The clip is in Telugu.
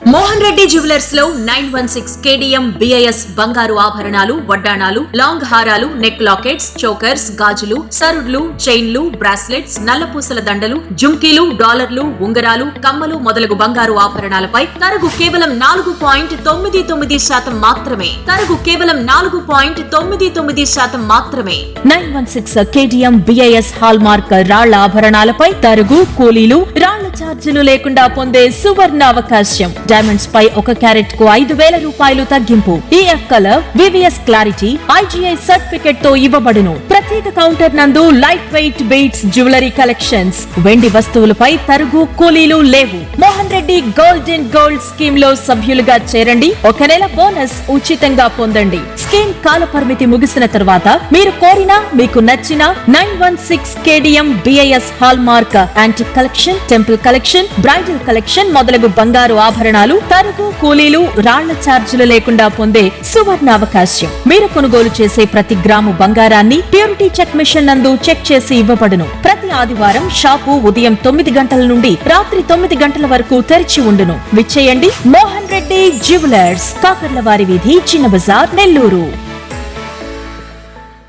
Mohan Reddy జ్యువెలర్స్లో nine one six KDM BIS బంగారు ఆభరణాలు వడ్డాణాలు లాంగ్ హారాలు నెక్ లాకెట్స్ చోకర్స్ గాజులు సరుడ్లు చైన్లు బ్రాస్లెట్స్ నల్లపూసల దండలు జుంకీలు డాలర్లు ఉంగరాలు కమ్మలు మొదలగు బంగారు ఆభరణాలపై తరగు కేవలం నాలుగు పాయింట్ తొమ్మిది తొమ్మిది శాతం మాత్రమే. తరగు కేవలం నాలుగు పాయింట్ తొమ్మిది తొమ్మిది శాతం మాత్రమే. Nine one six KDM BIS hallmark రాళ్ళ ఆభరణాలపై తరుగు కూలీలు రాళ్ళ ఛార్జీలు లేకుండా పొందే సువర్ణ అవకాశం. డైమండ్స్ పై ఒక క్యారెట్కు ఐదు వేల రూపాయలు తగ్గింపు. EF colour VVS clarity IGI సర్టిఫికెట్తో ఇవ్వబడును. ప్రత్యేక కౌంటర్ నందు light weight beads jewellery collections వెండి వస్తువులపై తరుగు కూలీలు లేవు. Mohan Reddy gold and gold స్కీమ్లో సభ్యులుగా చేరండి. ఒక నెల బోనస్ ఉచితంగా పొందండి. స్కీమ్ కాల పరిమితి ముగిసిన తర్వాత మీరు కోరిన మీకు నచ్చిన nine one six KDM BIS hallmark antique collection temple collection bridal collection మొదలగు బంగారు ఆభరణాలు తరుగు కూలీలు రాళ్ళ ఛార్జీలు లేకుండా పొందే సువర్ణ అవకాశం మీరు కొనుగోలు చేసే ప్రతి గ్రాము బంగారాన్ని ప్యూరిటీ చెక్ మిషన్ నందు చెక్ చేసి ఇవ్వబడును. ప్రతి ఆదివారం షాపు ఉదయం తొమ్మిది గంటల నుండి రాత్రి తొమ్మిది గంటల వరకు తెరిచి ఉండును. విచ్చేయండి. మోహన్ రెడ్డి జ్యువెలర్స్ కాకర్లవారి వీధి చిన్న బజార్ నెల్లూరు.